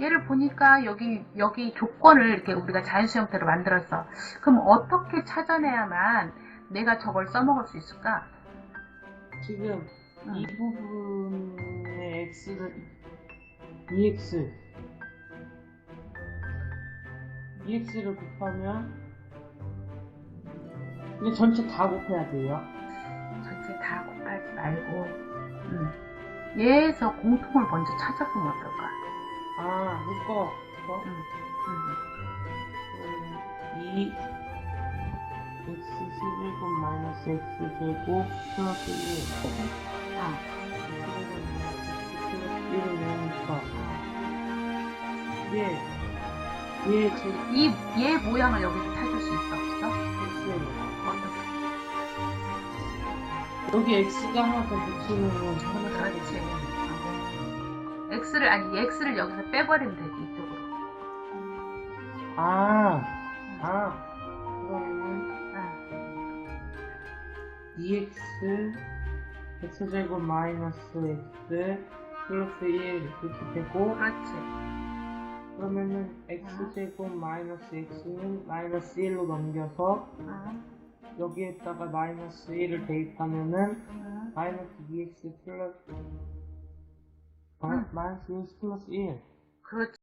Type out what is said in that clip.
얘를 보니까 여기 여기 조건을 이렇게 우리가 자연수 형태로 만들었어. 그럼 어떻게 찾아내야만 내가 저걸 써먹을 수 있을까? 지금 응. 이 부분의 x를 EX EX를 곱하면 이게 전체 다 곱해야 돼요. 전체 다 곱하지 말고 음. 얘에서 공통을 먼저 찾아보면 어떨까? 아, 이거 이거 음. 음. 2 x 11곱 마이너스 x 제곱 플러스 1 아, 1을 외우니까 얘, 얘 제, 이, 얘 모양을 여기서 찾을 수 있어, 없어? x 어떻게? 여기 x가 하나 더 붙이면 하나 더 그렇지. X를, 아니, x를 여기서 빼버리면 되지, 이쪽으로. 아, 아, 아, 2x x제곱 마이너스 x 플러스 1 이렇게 되고 그렇지. 그러면은 x제곱 마이너스 x는 마이너스 1로 넘겨서 아, 여기에다가 마이너스 1을 대입하면은 아, 마이너스 2x 플러스 마, 마이너스 1 플러스 1. 그렇지.